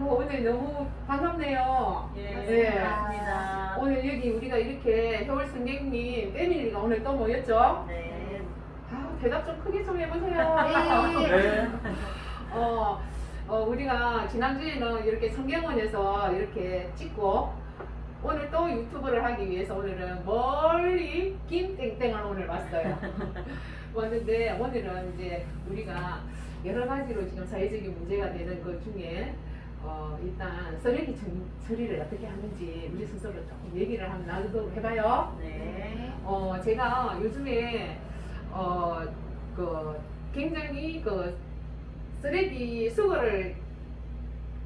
오늘 너무 반갑네요. 예, 네. 반갑습니다. 오늘 여기 우리가 이렇게 겨울 승객님 패밀리가 오늘 또 모였죠? 네. 아, 대답 좀 크게 좀 해보세요. 네. 어, 어, 우리가 지난주에는 이렇게 성경원에서 이렇게 찍고 오늘 또 유튜브를 하기 위해서 오늘은 멀리 김땡땡을 오늘 왔어요. 왔는데 오늘은 이제 우리가 여러 가지로 지금 사회적인 문제가 되는 것 중에 어, 일단 쓰레기 정- 처리를 어떻게 하는지 우리 스스로 조금 얘기를 한번 나누도록 해봐요. 네. 어, 제가 요즘에, 어, 그, 굉장히 그, 쓰레기 수거를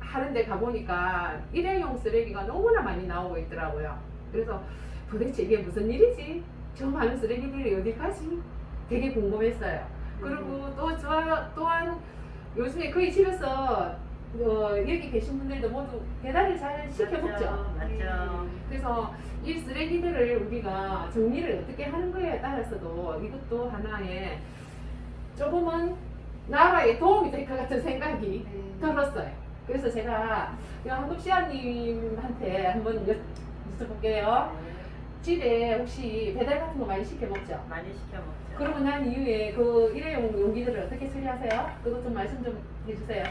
하는데 가보니까 일회용 쓰레기가 너무나 많이 나오고 있더라고요. 그래서 도대체 이게 무슨 일이지? 저 많은 쓰레기들이 어디 가지? 되게 궁금했어요. 그리고 또, 저, 또한 요즘에 거의 집에서 어, 여기 계신 분들도 모두 배달을 잘 시켜먹죠. 맞죠. 그래서 이 쓰레기들을 우리가 정리를 어떻게 하는 거에 따라서도 이것도 하나의 조금은 나라에 도움이 될 것 같은 생각이 들었어요. 그래서 제가 한국 시아님한테 한번 여- 여쭤볼게요. 네. 집에 혹시 배달 같은 거 많이 시켜 먹죠? 많이 시켜 먹죠. 그러고 난 이후에 그 일회용 용기들을 어떻게 처리하세요? 그것 좀 말씀 좀 해주세요.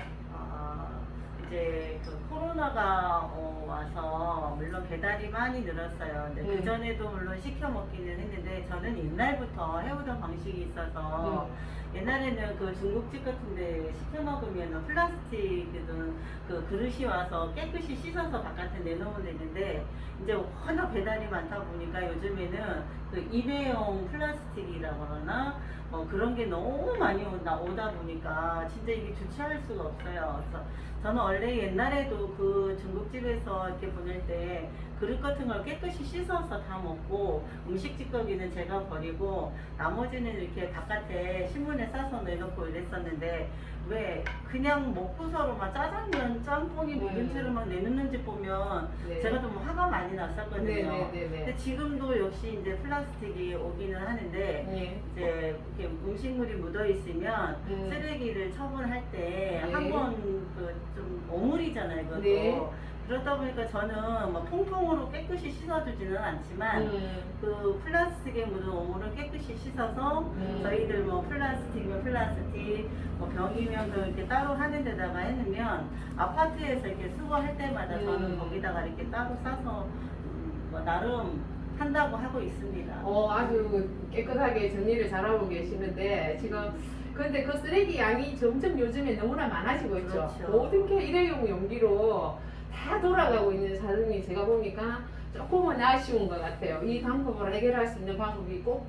아, 이제 그 코로나가 어, 와서 물론 배달이 많이 늘었어요. 근데 음. 그 전에도 물론 시켜 먹기는 했는데 저는 옛날부터 해오던 방식이 있어서 옛날에는 그 중국집 같은데 시켜 먹으면 플라스틱이든 그 그릇이 와서 깨끗이 씻어서 바깥에 내놓으면 되는데 이제 워낙 배달이 많다 보니까 요즘에는 그 일회용 플라스틱이라고 하나 뭐 그런 게 너무 많이 온다 오다 보니까 진짜 이게 주체할 수가 없어요. 그래서 저는 원래 옛날에도 그 중국집에서 이렇게 보낼 때 그릇 같은 걸 깨끗이 씻어서 다 먹고 음식 찌꺼기는 제가 버리고 나머지는 이렇게 바깥에 신문에 싸서 내놓고 이랬었는데 왜 그냥 먹고서로만 짜장면 짬뽕이 묻은 음. 채로만 내놓는 집 보면 네. 제가 좀 화가 많이 났었거든요. 네 네 네 네. 근데 지금도 역시 이제 플라스틱이 오기는 하는데 네. 이제 이렇게 음식물이 묻어 있으면 음. 쓰레기를 처분할 때 네. 한번 그좀 오물이잖아요, 그것도. 네. 그러다 보니까 저는 뭐 통풍으로 깨끗이 씻어주지는 않지만 음. 그 플라스틱에 묻은 오물을 깨끗이 씻어서 음. 저희들 뭐 플라스틱이면 플라스틱, 뭐 병이면 그 이렇게 따로 하는 데다가 해놓으면 아파트에서 이렇게 수거할 때마다 저는 음. 거기다가 이렇게 따로 싸서 음, 뭐 나름 한다고 하고 있습니다. 어, 아주 깨끗하게 정리를 잘하고 계시는데 지금 근데 그 쓰레기 양이 점점 요즘에 너무나 많아지고 있죠. 그렇죠. 모든 게 일회용 용기로 다 돌아가고 있는 사정이 제가 보니까 조금은 아쉬운 것 같아요. 이 방법을 해결할 수 있는 방법이 꼭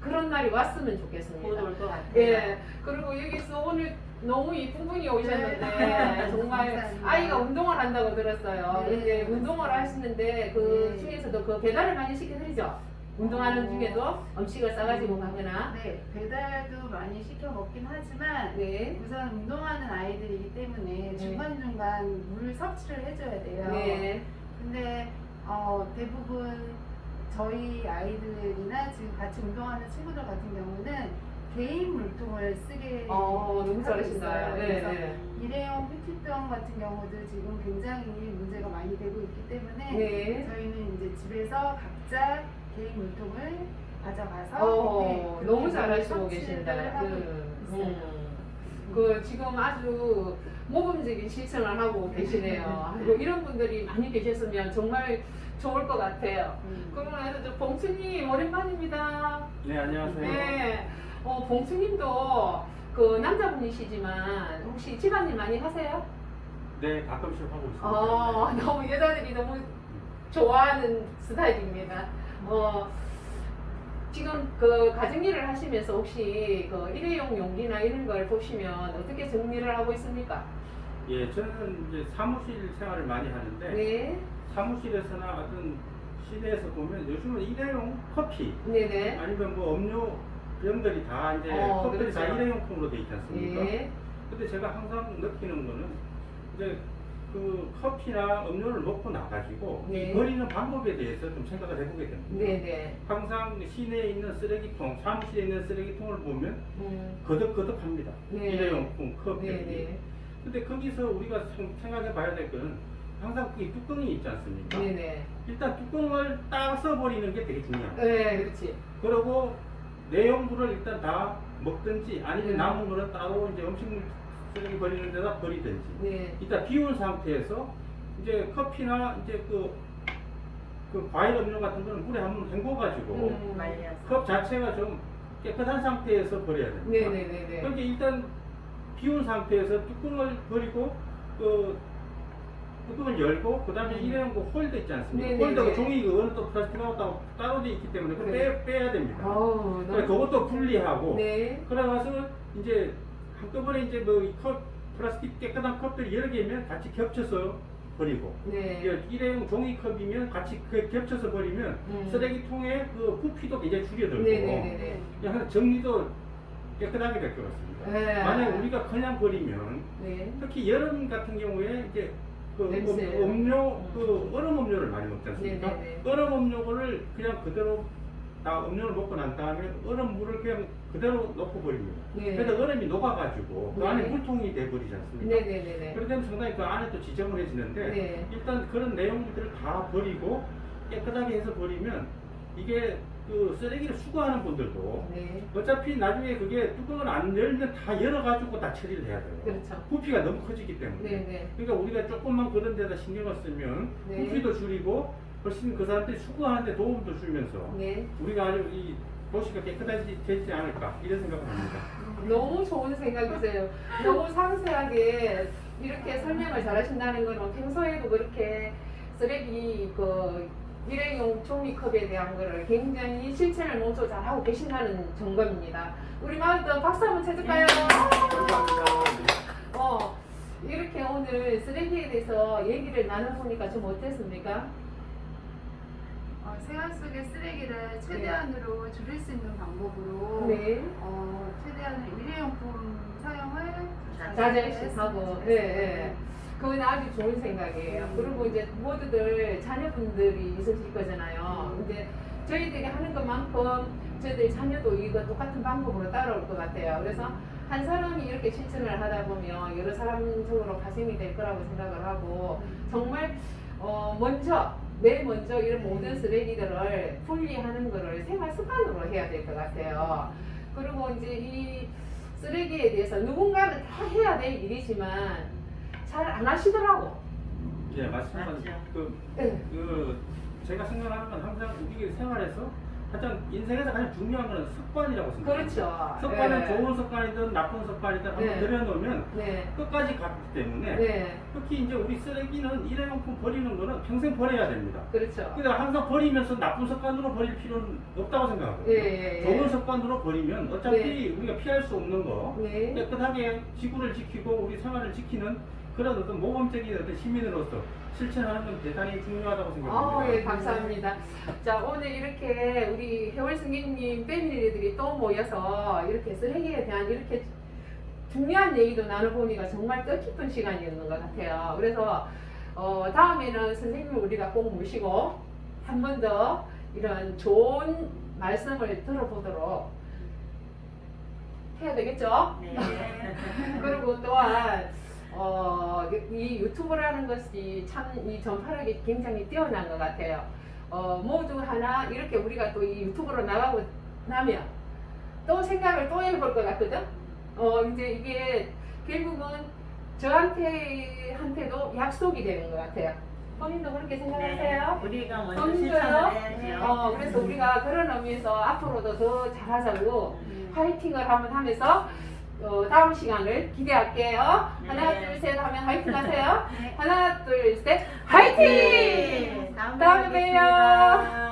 그런 날이 왔으면 좋겠습니다. 곧올것 같아요. 예. 그리고 여기서 오늘 너무 이쁜 분이 오셨는데 네. 정말 감사합니다. 아이가 운동을 한다고 들었어요. 네. 근데 운동을 하시는데 그 네. 중에서도 그 배달을 많이 시켜드리죠. 운동하는 어. 중에도 음식을 싸가지고 가거나. 네, 배달도 많이 시켜 먹긴 하지만 네. 우선 운동하는 아이들이기 때문에 네. 중간중간 물 섭취를 해줘야 돼요. 네. 근데 어, 대부분 저희 아이들이나 지금 같이 운동하는 친구들 같은 경우는 개인 물통을 쓰게 어, 너무 하고 잘하신다. 있어요. 네. 그래서 네. 일회용 페트병 같은 경우도 지금 굉장히 문제가 많이 되고 있기 때문에 네. 저희는 이제 집에서 각자 개인 물통을 가져가서 어, 네, 너무 그렇게 잘하시고 섭취를 계신다. 하고 그, 있어요. 음. 그 지금 아주 모범적인 실천을 하고 계시네요. 그리고 이런 분들이 많이 계셨으면 정말 좋을 것 같아요. 음. 나서 저 봉수님 오랜만입니다. 네, 안녕하세요. 네. 어, 봉수님도 그 남자분이시지만 혹시 집안일 많이 하세요? 네, 가끔씩 하고 있습니다. 어, 네. 너무 여자들이 너무 좋아하는 스타일입니다. 어, 지금 그 가정일을 하시면서 혹시 그 일회용 용기나 이런 걸 보시면 어떻게 정리를 하고 있습니까? 예, 저는 이제 사무실 생활을 많이 하는데 네. 사무실에서나 어떤 시내에서 보면 요즘은 일회용 커피 네네. 아니면 뭐 음료 병들이 다 이제 어, 다 그렇죠. 일회용통으로 돼 있지 않습니까? 네. 근데 제가 항상 느끼는 거는 이제 그 커피나 음료를 먹고 나가지고 네. 이 버리는 방법에 대해서 좀 생각을 해보게 됩니다. 네네. 항상 시내에 있는 쓰레기통, 사무실에 있는 쓰레기통을 보면 음. 거덕거덕합니다. 네. 일회용품, 컵, 네네. 근데 거기서 우리가 생- 생각해 봐야 될 거는 항상 이 뚜껑이 있지 않습니까? 네네. 일단 뚜껑을 딱 써버리는 게 되게 중요합니다. 네, 그렇지. 그리고 내용물을 일단 다 먹든지 아니면 네. 남은 거는 따로 이제 음식물 쓰레기 버리는 데다 버리든지 네. 일단 비운 상태에서 이제 커피나 이제 그, 그 과일 음료 같은 거는 물에 한번 헹궈가지고 음. 말려서. 컵 자체가 좀 깨끗한 상태에서 버려야 됩니다. 네네네네. 그렇게 일단 비운 상태에서 뚜껑을 버리고 그 뚜껑을 열고 그 다음에 음. 일회용 그 홀더 있지 않습니까? 네네네. 홀더가 종이 그거는 또 플라스틱하고 따로, 따로 돼 있기 때문에 네. 빼, 빼야 됩니다. 어우, 그래, 그것도 분리하고 네. 그래가서 이제 한꺼번에 이제 뭐컵 플라스틱 깨끗한 컵들이 여러 개면 같이 겹쳐서 버리고 네. 일회용 종이컵이면 같이 그 겹쳐서 버리면 음. 쓰레기통의 그 부피도 굉장히 줄여들고 네네네네. 그냥 정리도 깨끗하게 될 것 같습니다. 네. 만약 우리가 그냥 버리면 네. 특히 여름 같은 경우에 이제 그 냄새. 음, 음료 그 얼음 음료를 많이 먹지 않습니까? 네네네. 얼음 음료를 그냥 그대로 다 음료를 먹고 난 다음에 얼음 물을 그냥 그대로 넣고 버립니다. 네. 그래서 얼음이 녹아가지고 그 네. 안에 물통이 돼버리지 않습니까? 네네네네. 그렇게 되면 상당히 그 안에 또 지저분해지는데 네. 일단 그런 내용들을 다 버리고 깨끗하게 해서 버리면 이게 그 쓰레기를 수거하는 분들도 네. 어차피 나중에 그게 뚜껑을 안 열면 다 열어가지고 다 처리를 해야 돼요. 그렇죠. 부피가 너무 커지기 때문에. 네네. 그러니까 우리가 조금만 그런 데다 신경을 쓰면 네. 부피도 줄이고 훨씬 그 사람들이 수거하는 데 도움도 주면서 네. 우리가 아주 이 도시가 깨끗해지지 않을까 이런 생각을 합니다. 너무 좋은 생각이세요. 너무 상세하게 이렇게 설명을 잘 하신다는 거는 평소에도 그렇게 쓰레기 그 일회용 종이컵에 대한 거를 굉장히 실천을 먼저 잘 하고 계신다는 점검입니다. 우리 마을도 박수 한번 쳐줄까요? 어, 이렇게 오늘 쓰레기에 대해서 얘기를 나눠보니까 좀 어땠습니까? 어, 생활 속의 쓰레기를 최대한으로 줄일 수 있는 방법으로 네. 어, 최대한으로 일회용품 사용을 자제하고, 예, 예. 그건 아주 좋은 생각이에요. 그리고 이제 모두들 자녀분들이 있으실 거잖아요. 근데 저희들이 하는 것만큼 저희들 자녀도 이거 똑같은 방법으로 따라올 것 같아요. 그래서 한 사람이 이렇게 실천을 하다 보면 여러 사람적으로 가슴이 될 거라고 생각을 하고 정말 어 먼저 맨 먼저 이런 모든 쓰레기들을 분리하는 거를 생활 습관으로 해야 될 것 같아요. 그리고 이제 이 쓰레기에 대해서 누군가는 다 해야 될 일이지만 잘 안 하시더라고. 예, 맞습니다. 맞죠. 그, 네. 그 제가 생각하는 건 항상 우리 생활에서 가장 인생에서 가장 중요한 건 습관이라고 생각합니다. 그렇죠. 습관은 네. 좋은 습관이든 나쁜 습관이든 한번 네. 들여놓으면 네. 끝까지 갔기 때문에 네. 특히 이제 우리 쓰레기는 일회용품 버리는 거는 평생 버려야 됩니다. 그렇죠. 그러니까 항상 버리면서 나쁜 습관으로 버릴 필요는 없다고 생각하거든요. 예, 예, 예. 좋은 습관으로 버리면 어차피 네. 우리가 피할 수 없는 거 네. 깨끗하게 지구를 지키고 우리 생활을 지키는 그런 어떤 모범적인 어떤 시민으로서 실천하는 건 대단히 중요하다고 생각합니다. 아, 예, 감사합니다. 자, 오늘 이렇게 우리 해월 승객님 패밀리들이 또 모여서 이렇게 쓰레기에 대한 이렇게 중요한 얘기도 나눠보니까 정말 뜻깊은 시간이었는 것 같아요. 그래서 어, 다음에는 선생님을 우리가 꼭 모시고 한 번 더 이런 좋은 말씀을 들어보도록 해야 되겠죠? 네. 그리고 또한 어, 이 유튜브라는 것이 참 이 전파력이 굉장히 뛰어난 것 같아요. 어, 모두 하나 이렇게 우리가 또 이 유튜브로 나가고 나면 또 생각을 또 해볼 것 같거든. 어, 이제 이게 결국은 저한테 한테도 약속이 되는 것 같아요. 본인도 그렇게 생각하세요? 네. 우리가 먼저 본인도요? 실천을 해야죠. 어, 그래서 우리가 그런 의미에서 앞으로도 더 잘하자고 화이팅을 한번 하면서 어, 다음 시간을 기대할게요. 하나, 네. 둘, 셋 하면 화이팅 하세요. 네. 하나, 둘, 셋, 화이팅! 네. 다음에 뵙겠습니다. 어때요?